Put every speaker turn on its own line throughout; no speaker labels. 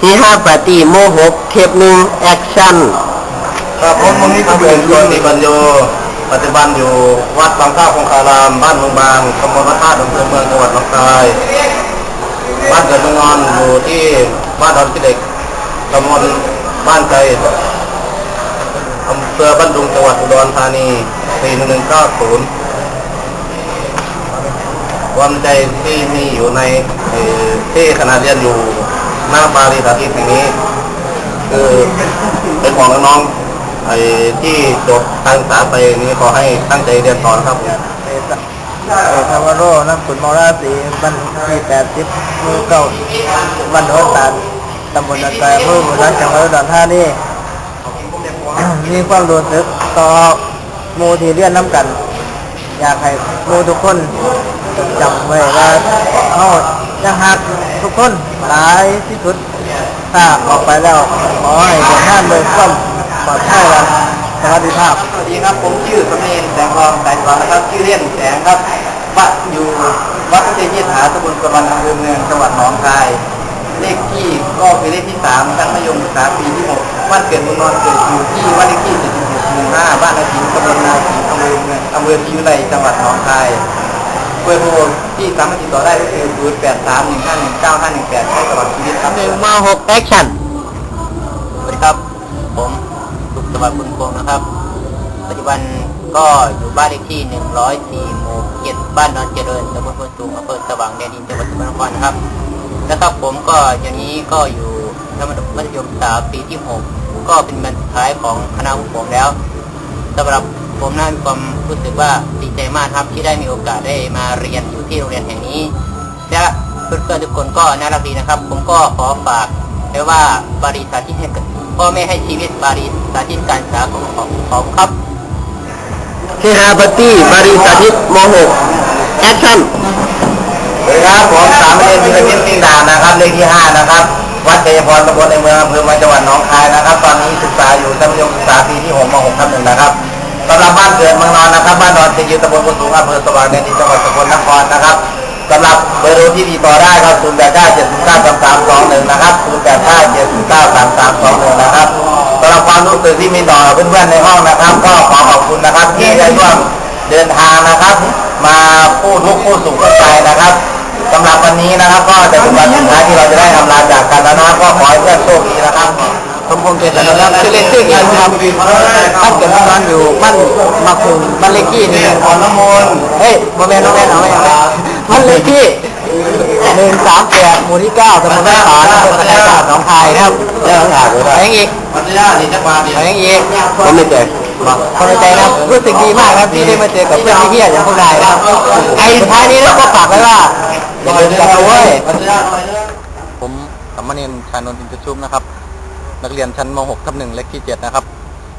ที่ห้าปาร์ตี้โมหกเทปหนึ่งแอคชั่น
ครับผมวันนี้ก็เป็นโยนิปัญโยปัจจุบันอยู่วัดบางข้าวคงคาราม บ้านเมืองบางตำบลพระธาตุอำเภอเมืองจังหวัดหนองคายบ้านเกิดเมืองนอนอยู่ที่บ้านดอนกิเด็กตำบลบ้านไกรอำเภอบ้านดุงจังหวัดอุดรธานี41190ความใจที่มีอยู่ในที่ขณะเรียนอยู่ หน้าบาลีสาธิตแห่งนี้ คือเป็นของน้องๆไอ้ที่จบการศึกษาไปนี้ขอให้ตั้งใจเรียนต่อนครับผม
เอกาวาโรน้ำขุนมอราสีบันที่แปดสิบมือเก้าบันโนตันตำบลนาไกรอำเภอบุรีรัมย์จังหวัดอุดรธานีมีความรู้สึกต่อมูที่เรียนน้ำกัน อยากให้มูทุกคนจำไว้ว่าเขายังหักทุกคน หลายที่สุดถ้าออกไปแล้วขอให้เดินทางโดยความปลอดภัยและสวัสดิภาพ
สวัสดีครับ ผมชื่อสมเนนแสงทองสายสอนนะครับ ชื่อเล่นแสงครับวัดอยู่วัดพระเจดีย์หาตำบลกระบันอำเภอเมืองจังหวัดหนองคาย เลขที่ก็เป็นเลขที่สามชั้นมัธยมศึกษาปีที่หกบ้านเกิดเมืองนอนเกิดอยู่ที่วัดเลขที่76หมู่ห้าบ้านนาจิงตำบลนาจิงอำเภอเมืองอำเภอพิยุไลจังหวัดหนองคาย บอร์โทรที่สามารถติดต่อได้ก็คือ0 8 3 1 5 1 9 5 1 8ใช้ตลอดชีวิตครับ
หนึ่งมาหกแอคชั่น
สวัสดีครับ ผมสุขสวัสดิ์บุญพวงนะครับ ปัจจุบันก็อยู่บ้านเลขที่104หมู่7บ้านนอนเจริญตำบลพนสูงอำเภอสว่างแดนดินจังหวัดสมุทรสาครนะครับ แล้วครับผมก็อย่างนี้ก็อยู่ชั้นมัธยมศึกษาปีที่6ก็เป็นบรรสุดท้ายของคณะของผมแล้วสำหรับ ผมน่ามีความรู้สึกว่าดีใจมากครับที่ได้มีโอกาสได้มาเรียนอยู่ที่โรงเรียนแห่งนี้ และเพื่อนๆทุกคนก็น่ารักดีนะครับ ผมก็ขอฝากไว้ว่าบริษัทที่ให้พ่อแม่ให้ชีวิตบริษัทที่การศึกษาของของของครับ
ที่ห้าปาร์ตี้บารีสาธิตโมหกแอคชั่น
สวัสดีครับผมสามเณรพิรมิตสิงห์ดานนะครับเลขที่ห้านะครับวัดชัยพรตำบลในเมืองอำเภอเมืองจังหวัดหนองคายนะครับ ตอนนี้ศึกษาอยู่ชั้นมัธยมศึกษาปีที่หกมหกทับหนึ่งนะครับ สำหรับบ้านเกิดเมืองนอนนะครับ บ้านนอนจะอยู่ตำบลกุนสูงอำเภอสว่างแดนดินจังหวัดสกลนครนะครับสำหรับเบอร์โทรที่ติดต่อได้ครับ0 8 9 7 9 3 3 2 1นะครับ0 8 9 7 9 3 3 2 1นะครับสำหรับความรู้สึกที่มีต่อเพื่อนๆในห้องนะครับ ก็ขอขอบคุณนะครับ ที่ได้ร่วมเดินทางนะครับ มาพูดทุกข์พูดสุขกันไปนะครับสำหรับวันนี้นะครับ ก็จะเป็นวันสุดท้ายที่เราจะได้ทำลาจากกันแล้วนะครับก็ขอให้เพื่อนโชคดีนะครับ ผมคงเจตนาครับชื่อเล่นชื่อเกียรติครับบ้านเกิดเมืองนอนอยู่บ้านมาคุงบ้านเลขที่หนึ่งขอนน้ำมนต์เฮ้ยโมเมนต์โมเมนต์เอาไม่เอาบ้านเลขที่หนึ่งสามแปดหมู่ที่เก้าตำบลแม่สารอำเภอพระนครหนองคายนะครับเรื่องอ่านเลยไปยังอีกไปยังอีก
ผมไม่เจอ
ความในใจนะครับรู้สึกดีมากนะครับที่ได้มาเจอกับเพื่อนที่เฮียอย่างพวกนายนะครับไอ้สุดท้ายนี้เราก็ฝากไว้ว่าอย่าลืมกันนะเว้ย
ผมสัมมาเนนชานนท์อินทชุมนะครับ นักเรียนชั้นม .6 ทับหนึ่งเลขที่ 7 นะครับ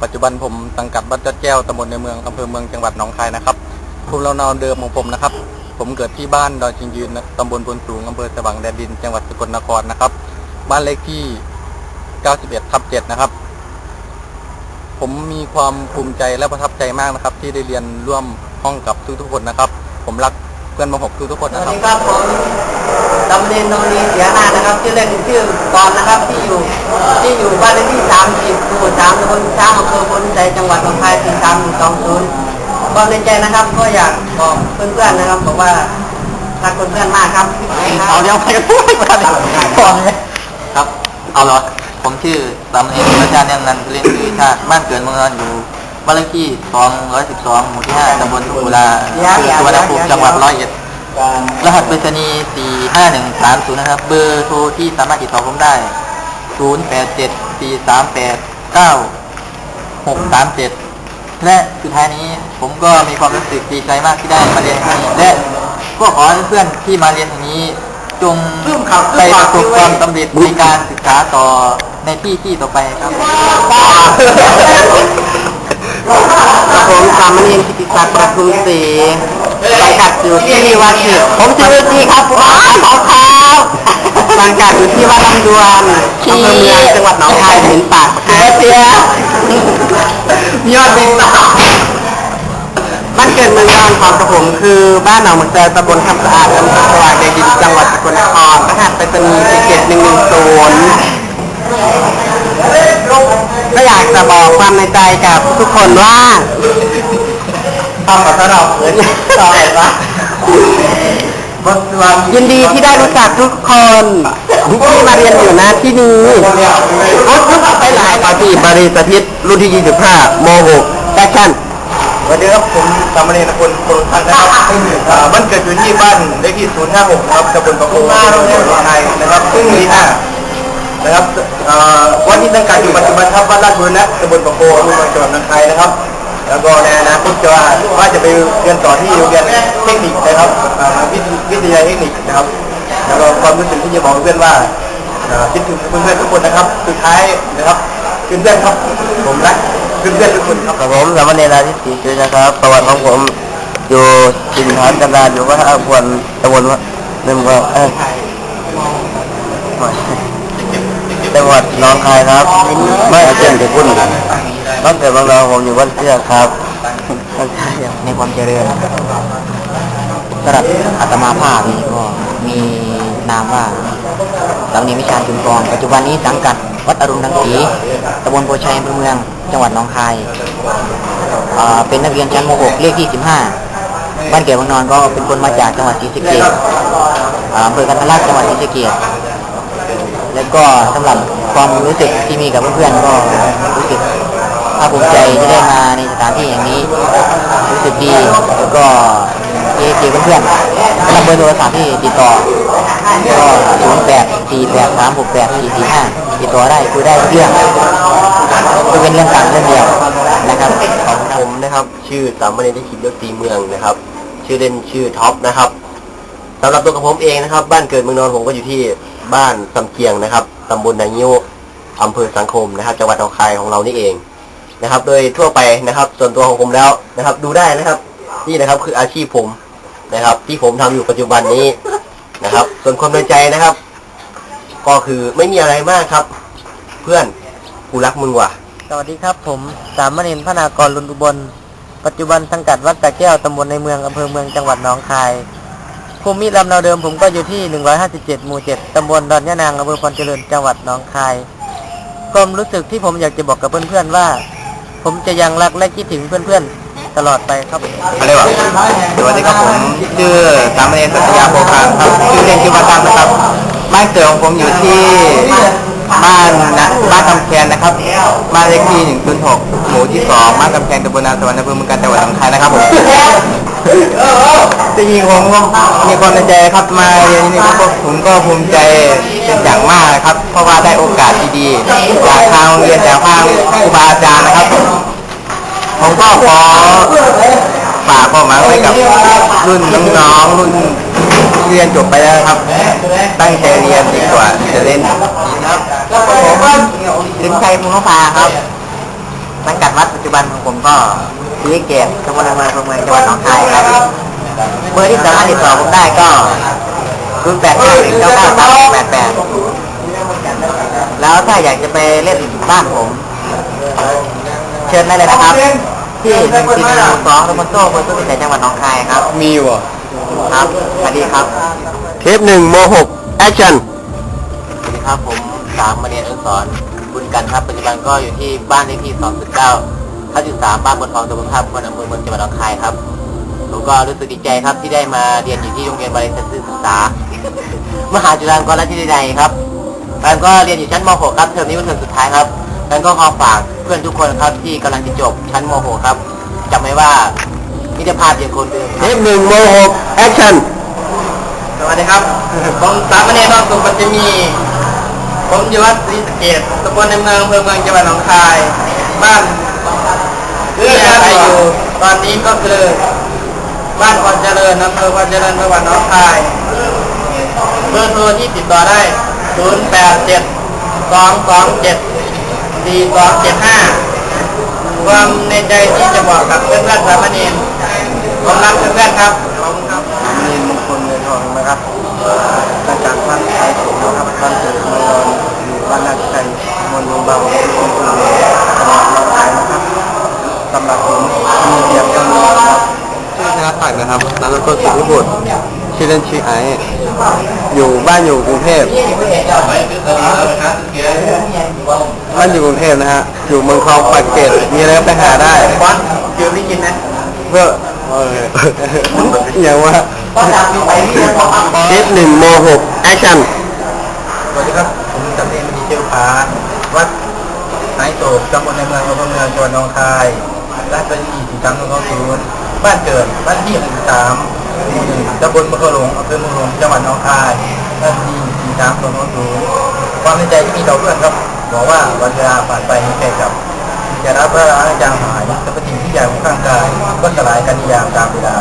ปัจจุบันผมสังกัดวัดจัดแก้วตำบลในเมืองอำเภอเมืองจังหวัดหนองคายนะครับภูมิลำเนาเดิมของผมนะครับ ผมเกิดที่บ้านดอยชิงยืนตำบลพลสูงอำเภอสว่างแดนดิน จังหวัดสกลนครนะครับ บ้านเลขที่ 91ทับ7นะครับ ผมมีความภูมิใจและประทับใจมากนะครับ ที่ได้เรียนร่วมห้องกับทุกๆคนนะครับ ผมรักเพื่อนม .6 ทุกๆคน
สวั
นะครับ
ดีครับผม ตำเนนนนีเสียหน้านะครับชื่อเล่นชื่อตอนนะครับที่อยู่ที่อยู่บ้านเลขที่สามสิบหมู่สามตำบลช้างอำเภอพลใจจังหวัดหนองคายสี่สามหนึ่งสองศูนย์ความในใจนะครับก็อยากบอกเพื่อนๆนะครับบอกว่ารักเพื่อนๆมากครับ
เอาเดี๋ยวไปกันพูดมาเลยก่อน
ครับเอาเหรอผมชื่อตำเนนพระชาเนียงนันเรียนคือชาติบ้านเกิดเมืองนอนอยู่บ้านเลขที่212หมู่ที่5ตำบลสุกุลาอำเภอสุวรรณภูมิจังหวัดร้อยเอ็ด รหัสไปรษณีย์45130นะครับ เบอร์โทรที่สามารถติดต่อผมได้0874389637และสุดท้ายนี้ผมก็มีความรู้สึกดีใจมากที่ได้มาเรียนที่นี่และก็ขอให้เพื่อนที่มาเรียนที่นี้จงไปประสบความสำเร็จในการศึกษาต่อในที่ที่ต่อไปครับ
ผมสามเณรกิติศักดิ์ประทุมศรี ไปงกัดอยู่ที่วัดเถื่ผมชื่อที่ครับผมขอข้าวสังกัดอยู่ที่วัดลำดวนอำเภอเมืองจังหวัดหนองคายหินปากเตี้ยยอดบินตาบ้านเกิดเมืองนอนของผมคือบ้านหนองมังเตอตำบลคำสะอาดอำเภอสว่างแดงดินจังหวัดสกลนครรหัสไปรษณีย์สี่เกตหนึ่งหนึ่งศูนย์ก็อยากจะบอกความ
ในใจกับทุกคนว่า
ทำกับสนอเขินต่อไปวะบทสวด
ยินดีที่ได้รู้จักทุกคนที่มาเรียนอยู่นะที่นี้รถไปหลาย
ปาร์ตี้บาริสถิตรุ่นที่ 25 ม .6
แฟชั่น
สวัสดีครับผมสามเณรนพลโปรดทันนะครับอ่ามันเกิดอยู่ที่บ้านเลขที่ 056 ครับตำบลประโคนจังหวัดสุโขทัยนะครับซึ่งมีหน้านะครับอ่าวัดที่ตั้งกัดอยู่ปัจจุบันครับวัดราชบุรณะตำบลประโคนอำเภอเมืองจังหวัดนนทบุรีนะครับ แล้วก็ในอนาคตจะว่าว่าจะไปเรียนต่อที่โรงเรียนเทคนิคนะครับอ่าวิทยวิทยาลัยเทคนิคนะครับ แล้วก็ความรู้สึกที่จะบอกเพื่อนว่าอ่าคิดถึงเพื่อนๆทุกคนนะครับ สุดท้ายนะครับเพื่อนๆครับ ผมรักเพื่อนๆทุกคนครับ
ครับผมสามเณรราธิสีจุนะครับ ประวัติของผมอยู่ถิ่นฐานกันดารอยู่วัดอาควรตำบลว่าหนึ่งว่าเอ้ยจังหวัดหนองคายครับ ไม่เจ้งแต่พุ่น ตั้งแต่บางเราผมอยู่วัดเสื้อครับในความเจริญสำหรับอาตมาภาพนี่ก็มีนามว่าสามเณรวิชาจุนกรปัจจุบันนี้สังกัดวัดอรุณรังสีตำบลโพชัยอำเภอเมือง จังหวัดหนองคายอ่าเป็นนักเรียนชั้นม .6 เลขที่ 15 บ้านเกิดเมืองนอนก็เป็นคนมาจากจังหวัดศรีสะเกษอ่าอำเภอกันทลักจังหวัดศรีสะเกษแล้วก็สำหรับความรู้สึกที่มีกับเพื่อนๆก็รู้สึก ภาคภูมิใจที่ได้มาในสถานที่อย่างนี้รู้สึกดีแล้วก็ที่ได้เจอเพื่อนๆสำหรับเบอร์โทรศัพท์ที่ติดต่อก็0 8 4 8 3 6 8 4 4 5ติดต่อได้คุยได้ทุกเรื่องก็เป็นเรื่องต่างเรื่องเดียวนะครับ
ของผมนะครับ ชื่อสามเณรที่ขิดยศตีเมืองนะครับ ชื่อเล่นชื่อท็อปนะครับสำหรับตัวกับผมเองนะครับ บ้านเกิดเมืองนอนผมก็อยู่ที่บ้านสำเกียงนะครับตำบลนางิ้วอำเภอสังคมนะครับ จังหวัดหนองคายของเรานี่เอง นะครับ โดยทั่วไปนะครับ ส่วนตัวของผมแล้วนะครับ ดูได้นะครับ นี่นะครับคืออาชีพผมนะครับ ที่ผมทำอยู่ปัจจุบันนี้นะครับ ส่วนความในใจนะครับ ก็คือไม่มีอะไรมากครับ เพื่อนกูรักมึงว่ะ
สวัสดีครับ ผมสามเณรพนากรลุนอุบล ปัจจุบันสังกัดวัดตะแก้วตำบลในเมืองอำเภอเมืองจังหวัดหนองคายภูมิลำเนาเดิมผมก็อยู่ที่ 157 หมู่ 7 ตำบลดอนยะนางอำเภอพรเจริญ จังหวัดหนองคาย ความรู้สึกที่ผมอยากจะบอกกับเพื่อนๆว่า ผมจะยังรักและคิดถึงเพื่อนๆ ตลอดไปครับ
อะไรวะสวัสดีครับผมชื่อสามเณรสัตยาโพคามครับชื่อเล่นชื่อว่าตั้มนะครับบ้านเกิดของผมอยู่ที่บ้านนะบ้านคำ นะครับบ้านเลขที่หนึ่งศูนย์หกหมู่ที่สองบ้านกำแพงตำบลนาสวรรค์อำเภอเมืองการจังหวัดหนองคายนะครับผมจริงๆผมก็มีความในใจครับมาเรียนที่นี่ก็ผมก็ภูมิใจเป็นอย่างมากนะครับ เพราะว่าได้โอกาสดีๆจากทางโรงเรียนจากทางครูบาอาจารย์นะครับผมก็ขอฝากความหมายไว้กับรุ่นน้องๆรุ่นที่เรียนจบไปแล้วครับ ตั้งใจเรียนดีกว่าจะเล่น ครับผมลิมชัยภูมิภาครับ
สังกัดวัดปัจจุบันของผมก็สีเกตตำบลในเมืองอำเภอเมืองจังหวัดหนองคายครับเบอร์ที่สามารถติดต่อผมได้ก็0 8 5 1 9 9 3 8 8แล้วถ้าอยากจะไปเล่นบ้านผม เชิญได้เลยนะครับ ที่หนึ่งสี่หนึ่งสองตำบลโซ่อำเภอสุขใจจังหวัดหนองคายครับ
มีวะ
ครับสวัสดีครับ
เทปหนึ่งโมหกแอคชั่น
สวัสดีครับผม สามมาเรียนอนุสรณ์บุญกันครับปัจจุบันก็อยู่ที่บ้านเลขที่2.9ทับ13บ้านบนทองตำบลท่าพนอำเภอเมืองจังหวัดหนองคายครับผมก็รู้สึกดีใจครับที่ได้มาเรียนอยู่ที่โรงเรียนบริษัทศึกษา มหาจุฬาลงกรณราชวิทยาลัยครับแล้วก็เรียนอยู่ชั้นม .6 ครับเทอมนี้เป็นเทอมสุดท้ายครับแล้วก็ขอฝากเพื่อนทุกคนครับที่กำลังจะจบชั้นม .6 ครับจำไว้ว่ามิตรภาพยังคนเดิมค
เท
รับ
ปหนึ่งโมหกแอคชั่น
สวัสดีครับผมสามเณรนอกสุปัจจมี ผมอยู่วัดศรีสะเกดตำบลในเมืองอำเภอเมืองจังหวัดหนองคาย บ้านที่อาศัยอยู่ตอนนี้ก็คือ บ้านพรเจริญอำเภอพรเจริญจังหวัดหนองคาย เบอร์โทรที่ติดต่อได้ 0 8 7 2 2 7 4 2 7 5 ความในใจที่จะบอกกับเพื่อนๆสามเณรผมรักเพื่อนๆครับขอบคุณครับ
มีมงคลเงินทองนะครับ บ้านอยู่กรุงเทพคบ้าน
อยู่กรุงเทพนะฮะ อยู่เมืองทองปากเกร็ดมีอะไรก็ไปหาได้
วัดเจอไม่กินนะ
เพื่อเอออย่างว่า
ก็ทำไปที่ของ
เอสหนึ่งโมหกแอคชั่น
สวัสดีครับ ผมจำเนียนมณีเจียวผาวัดนายโศกตำบลในเมืองอำเภอเมืองจังหวัดหนองคายราชบัณฑิตสี่สามหนึ่งศูนย์บ้านเกิดบ้านที่หนึ่งสามหมู่หนึ่งตำบลมะขหลงอำเภอเมืองหลวงจังหวัดหนองคาย บ้านที่สี่สามหนึ่งศูนย์ความในใจที่มีต่อเพื่อนครับบอกว่าวันเวลาผ่านไปไม่แค่กับจะรับพระราชจางหายสรรพสิ่งที่ใหญ่ของร่างกายก็สลายกันยามตามเวลา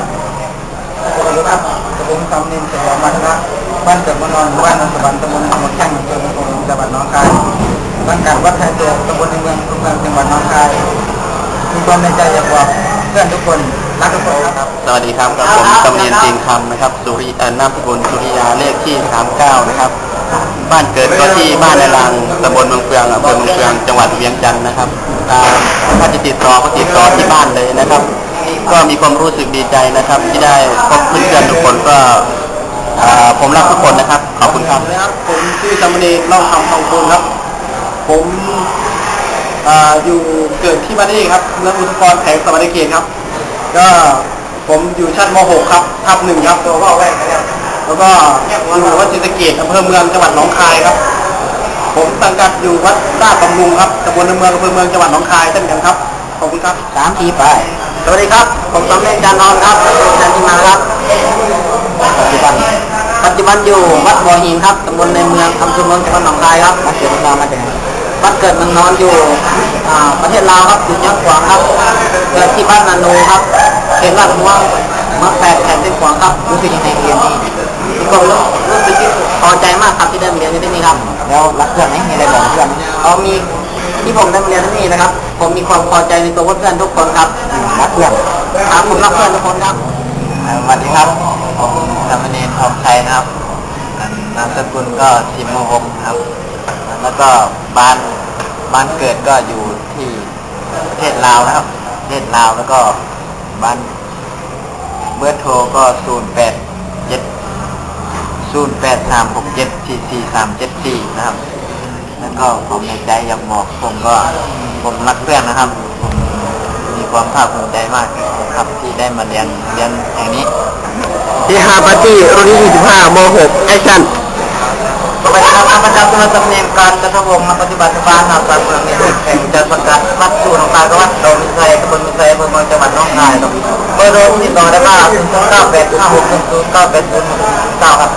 สวัสดีครับผมคำนินสยามวัฒนะบ้านเกิดมานอนบ้านนนทบันตำบลหมดแข้งอำเภอเมืองจังหวัดหนองคายบ้านการวัดไทยโตตำบลในเมืองอำเภอจังหวัดหนองคายมีความในใจอยากบอกเพื่อนทุกคน รักทุกคนครับ
สวัสดีครับกับผมตำเนียนจีนคำนะครับสุริเอ่อนามสกุลสุริยาเลขที่ 39 นะครับ บ้านเกิดก็ที่บ้านในรังตำบลเมืองเฟืองอำเภอเมืองเฟืองจังหวัดเวียงจันทร์นะครับอ่าถ้าจะติดต่อก็ติดต่อที่บ้านเลยนะครับ ก็มีความรู้สึกดีใจนะครับ ที่ได้พบเพื่อนๆทุกคนก็อ่าผมรักทุกคนนะครับ ขอบคุณครับ
ครับ ผมชื่อจำเนกน้องคำทองคุณครับ ผมอ่าอยู่เกิดที่บ้านนี่ครับเมืองอุทุมพรแผงสมรเขตครับ ก็ผมอยู่ชั้นม .6 ครับทับหนึ่งครับตัวพ่อแรกนะครับแล้วก็อยู่วัดจิตรเกตอำเภอเมืองจังหวัดหนองคายครับ ผมสังกัดอยู่วัดราชบำรุงครับตำบลในเมืองอำเภอเมืองจังหวัดหนองคายเช่นกันครับขอบคุณครับ
สามทีไป
สวัสดีครับ ผมสำเร็จจันทร์นอนครับจันทิมาครับ
ปัจจุบัน
ปัจจุบันอยู่วัดบ่อหินครับตำบลในเมืองอำเภอเมืองจังหวัดหนองคายครับ
มาเกิดมามาจากไห น
บ้านเกิดเมืองนอนอยู่อ่าประเทศลาวครับอยู่ยังขวางครับเกิดที่บ้านนานูครับเขตลาดม่วงเมืองแปดแผ่นเป็นขวางครับ
รู้สึกยังไงเรียนนี่
มีความรู้รู้สึกพอใจมากครับที่ได้มาเรียนที่นี่ครับ
แล้วรักเพื่อนไหมมีอะไรบอกเพื่อนไหม
เอามีที่ผมได้มาเรียนที่นี่นะครับ ผมมีความพอใจในตัวเพื่อนทุกคนครับ
รักเพื่อน
ครับผมรักเพื่อนทุกคนครับ
อ่าสวัสดีครับผมสามเณรทองชัยนะครับอ่านามสกุลก็ชิมโมหกครับ แล้วก็บ้าน บ้านเกิดก็อยู่ที่ประเทศลาวนะครับประเทศลาวแล้วก็บ้านเบอร์โทรก็ศูนย์แปดเจ็ดศูนแปดสามหกเจ็ดสี่สามเจ็ดสี่นะครับ แล้วก็ผมในใจอยากบอกผมก็ผมรักเพื่อนนะครับ ผมมีความภาคภูมิใจมากครับที่ได้มาเรียนเรียนแห่งนี้
ที่ฮาปาร์ตี้รุ่นที่25ม 6 แอคชั่น
วัสดีครับข้าพเจ้าตุลตำแหน่งการกระทรวงมาปฏิบัติการหาการเมืองในแห่งจังหวัดประกาศวัดสู่หนองคายวัดดอนมิไซตำบลมิไซอำเภอเมืองจังหวัดน้องคายครับเบอร์โทรติดต่อได้ว่า0 9 8 5 6 1 0 9 8 0 9ครับ